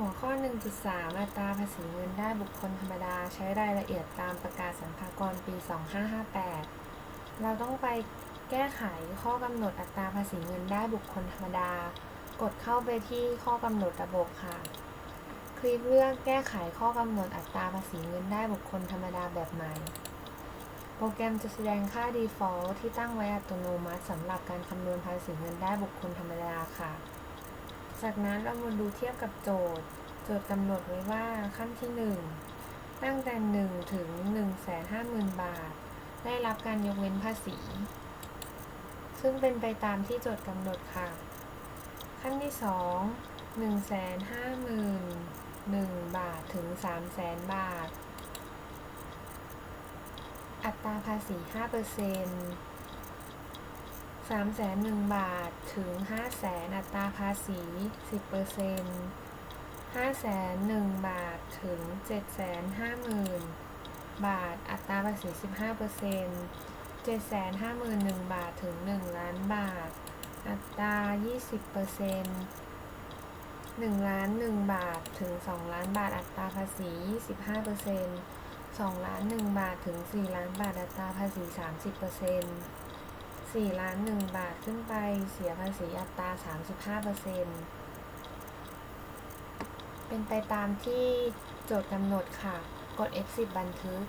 หัวข้อ 1.3อัตราภาษีเงินได้บุคคลธรรมดาใช้รายละเอียดตามประกาศสรรพากรปี 2558 เราต้องไปแก้ไขข้อกำหนดอัตราภาษีเงินได้บุคคลธรรมดา กดเข้าไปที่ข้อกำหนดระบบค่ะ คลิกเลือกแก้ไขข้อกำหนดอัตราภาษีเงินได้บุคคลธรรมดาแบบใหม่ โปรแกรมจะแสดงค่า default ที่ตั้งไว้อัตโนมัติสำหรับการคำนวณภาษีเงินได้บุคคลธรรมดาค่ะ จากนั้นเรามาดูเทียบกับโจทย์ โจทย์กำหนดไว้ว่าขั้นที่ 1 ตั้งแต่ 1 ถึง 150,000 บาท ได้รับการยกเว้นภาษี ซึ่งเป็นไปตามที่โจทย์กำหนดค่ะ ขั้นที่ 2 151,000 บาทถึง 300,000 บาท อัตราภาษี 5% สามแสนหนึ่งบาทถึงห้าแสนอัตราภาษีสิบเปอร์เซ็นต์ห้าแสนหนึ่งบาทถึงเจ็ดแสนห้าหมื่นบาทอัตราภาษีสิบห้าเปอร์เซ็นต์เจ็ดแสนห้าหมื่นหนึ่งบาทถึงหนึ่งล้านบาท อัตรายี่สิบเปอร์เซ็นต์หนึ่งล้านหนึ่งบาทถึงสองล้านบาทอัตราภาษียี่สิบห้าเปอร์เซ็นต์สองล้านหนึ่งบาทถึงสี่ล้านบาทอัตราภาษีสามสิบเปอร์เซ็นต์ สี่ล้านหนึ่งบาทขึ้นไปเสียภาษีอัตราสามสิบห้าเปอร์เซ็นเป็นไปตามที่โจทย์กำหนดค่ะ กด F10 บันทึก